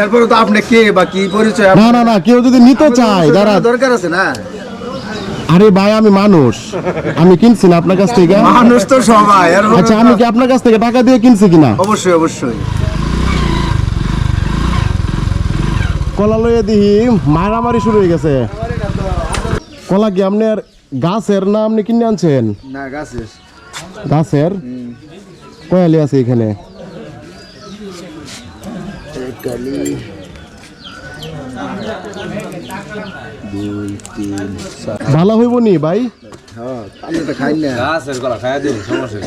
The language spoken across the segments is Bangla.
এরপরে তো আপনি কে বা কি পরিচয় না না না কেউ যদি নিতে চায় যারা দরকার আছে না? আরে ভাই আমি মানুষ। আমি কিনছি না আপনার কাছ থেকে? মানুষ তো সবাই আচ্ছা আমি কি আপনার কাছ থেকে টাকা দিয়ে কিনছি কিনা? অবশ্যই অবশ্যই। কলা লইয়ে দিহি মারামারি শুরু হয়ে গেছে। কলা কি আপনার গাছের না আপনি কিনে আনছেন? না গাছের। গাছের? কয়ালি আছে এখানে। কালি দুই তিন চার। ভালো হইব নি ভাই? হ্যাঁ।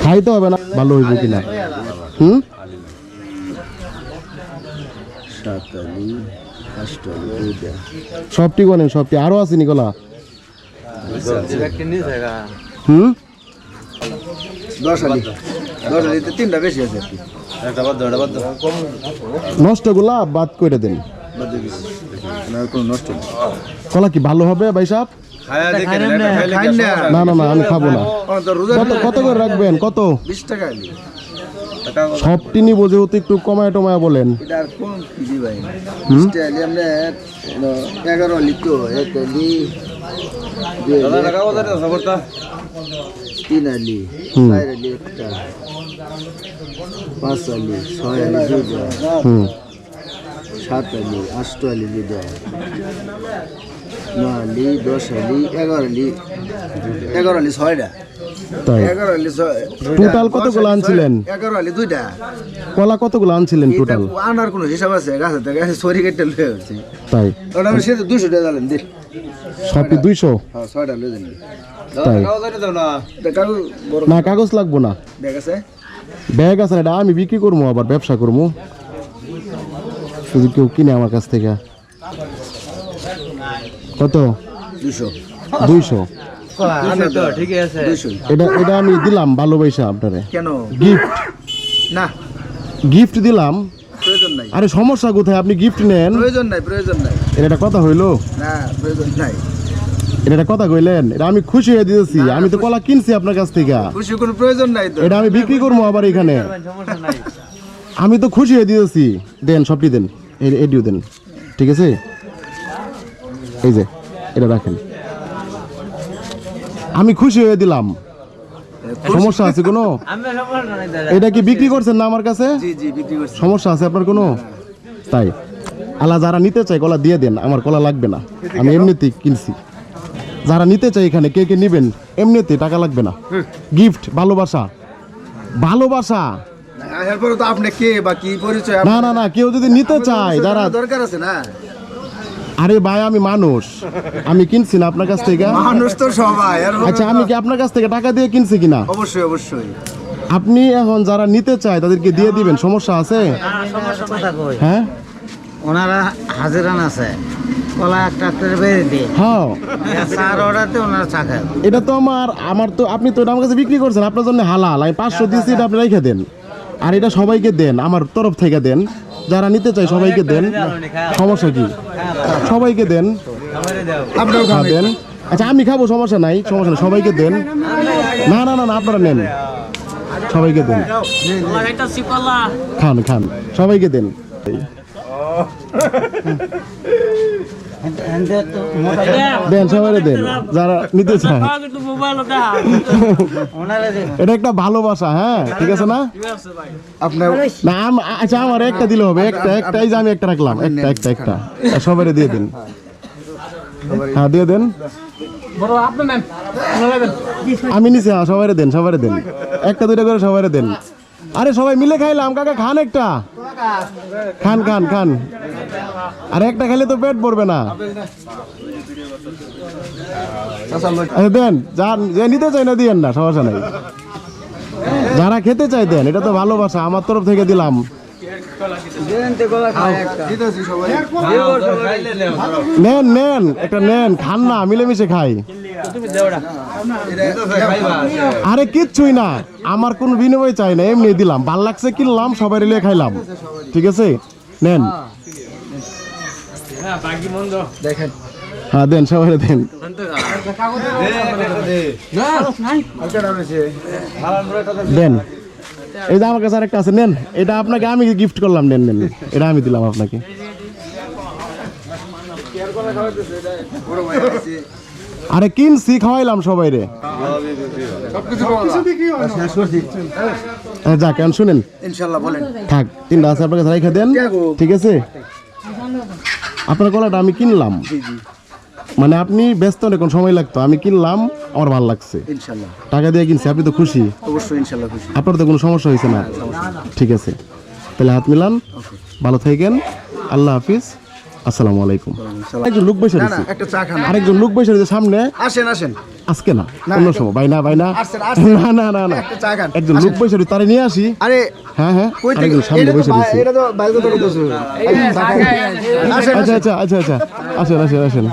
খাইতে হবে না ভালো হইব কিনা হুম? সাতালি সবটি বলেন সবটি আরও আছে নিকলা হুম? দশ আলি। তিনটা বেশি আছে আর বাদ দাও, একটা বাদ দাও। নষ্টগুলা বাদ করে দেন কলা কি ভালো হবে ভাই সাহেব? না না। না আমি খাব না। কত করে রাখবেন? কত? বিশ টাকা একটা সবটি নিবো যেহেতু একটু কমায় টমায় বলেন। তিন আলি চার আলি একটা পাঁচ আলি ছয় আলি দুইটা সাত আলি আষ্ট আলি দুইটা নয় আলি দশ আলি এগারো আলি এগারো আলি ছয়টা। তাই। টোটাল কতগুলো আনছিলেন? এগারো আলি দুইটা। কলা কতগুলো আনছিলেন টোটাল আনার কোনো হিসাব আছে? গাছে সরি কেটে লয়ে হচ্ছে তাই। ওটা আমি সেটা দুশো টাকা দিলাম দিল। সবটি দুইশো? হ্যাঁ ছয়টা লয়ে দাদা, তাই। না। কাগজ লাগবো না। ব্যাগ আছে? ব্যাগ আছে এটা আমি বিক্রি করব আবার ব্যবসা করব। শুধু কেউ কিনে আমার কাছ থেকে। কত? দুশো দুইশো। দুশো এটা এটা আমি দিলাম ভালোবাসা আপনারে। কেন? গিফট না। গিফট দিলাম। প্রয়োজন নাই। আরে সমস্যা কোথায়? আপনি গিফট নেন। প্রয়োজন নাই প্রয়োজন নাই। এটা একটা কথা হইল। না প্রয়োজন নাই। এটা একটা কথা কইলেন। এটা আমি খুশি হয়ে দিতেছি। আমি তো কলা কিনছি আপনার কাছ থেকে। খুশি কোনো প্রয়োজন নাই তো। এটা আমি বিক্রি করব আবার এখানে। আমি তো খুশি হয়ে দিতেছি। দেন সবটি দেন। এই- এটিও দেন। ঠিক আছে? এই যে এটা রাখেন। আমি খুশি হয়ে দিলাম। সমস্যা আছে কোনো? এটা কি বিক্রি করছেন না আমার কাছে? সমস্যা আছে আপনার কোনো? তাই। আল্লাহ যারা নিতে চায় কলা দিয়ে দেন আমার কলা লাগবে না। আমি এমনিতেই কিনছি। যারা নিতে চাই এখানে কে কে নেবেন? এমনিতে টাকা লাগবে না। গিফট ভালোবাসা। ভালোবাসা! না না না কেউ যদি নিতে চায় যারা দরকার আছে না? আরে ভাই আমি মানুষ। আমি কিনছি না আপনার কাছ থেকে? মানুষ তো সবাই আচ্ছা আমি কি আপনার কাছ থেকে টাকা দিয়ে কিনছি কিনা? অবশ্যই অবশ্যই। আপনি এখন যারা নিতে চায় তাদেরকে দিয়ে দিবেন সমস্যা আছে? হ্যাঁ ওনারা হাজিরান আছে। কলা একটা একটা বেড়ে দিয়ে। হ্যাঁ। চার অর্ডারতে ওনারা চা এটা তো আমার আমার তো আপনি তো এটা আমার কাছে বিক্রি করছেন আপনার জন্য হালাল। আমি পাঁচশো দিচ্ছি এটা আপনি রেখে দেন। আর এটা সবাইকে দেন আমার তরফ থেকে দেন। যারা নিতে চায় সবাইকে দেন। সমস্যা কি? সবাইকে দেন। আপনার হ্যাঁ, দেন। আচ্ছা আমি খাব সমস্যা নাই সমস্যা নাই। সবাইকে দেন। না না না না আপনারা নেন। সবাইকে দেন। খান খান। সবাইকে দেন। দেন যারা নিতে চায় এটা একটা ভালোবাসা হ্যাঁ ঠিক আছে না? আচ্ছা আমার একটা দিলে হবে, একটা একটা, এই যে আমি একটা রাখলাম, একটা একটা একটা। সবাই দিয়ে দিন। হ্যাঁ দিয়ে দেন। আমি নিচে হ্যাঁ দেন সবাই দেন। একটা, দুইটা করে সবাই দেন। আরে সবাই মিলে খাইলাম কাকা খান একটা? খান খান খান। আর একটা খেলে তো পেট পড়বে না। আচ্ছা দেন, যা নিতে চাই না, দিয়েন না, সমস্যা নাই। যারা খেতে চাই দেন, এটা তো ভালোবাসা, আমার তরফ থেকে দিলাম। নেন নেন, একটা নেন, খান না, মিলেমিশে খাই। আরে কিচ্ছুই না। আমার কোনো বিনিময় চাই না এমনি দিলাম। ভালো লাগছে কিনলাম সবাই রিলে খাইলাম। ঠিক আছে? নেন। দেখেন। হ্যাঁ দেন সবাই দেন। দেন। এই যে আমার কাছে আরেকটা আছে নেন। এটা আপনাকে আমি গিফট করলাম নেন নেন এটা আমি দিলাম আপনাকে। আরে কিনছি খাওয়াইলাম সবাই রে যাক এখন শুনেন? বলেন। থাক তিনটা আছে আপনার কাছে রেখে দেন ঠিক আছে? আপনার কলাটা আমি কিনলাম। মানে আপনি ব্যস্ত অনেকক্ষণ সময় লাগতো। আমি কিনলাম আমার ভালো লাগছে। টাকা দিয়ে কিনছি আপনি তো খুশি। অবশ্যই ইনশাল্লাহ খুশি। আপনার তো কোনো সমস্যা হয়েছে না। ঠিক আছে। তাহলে হাত মিলান। ভালো থাকেন। আল্লাহ হাফিজ। আসসালামু আলাইকুম। একজন লোক বসে রয়েছে। একটা চা খান। আরেকজন লোক বসে রয়েছে সামনে। আসেন আসেন। আজকে না অন্য সময়। ভাই না ভাই না। না না না না। একটা চা খান। একজন লোক বসে রয়েছে তারে নিয়ে আসি। আরে হ্যাঁ হ্যাঁ আরেকজন সামনে বসে রয়েছে। আচ্ছা আচ্ছা আচ্ছা আচ্ছা আসেন আসেন আসেন।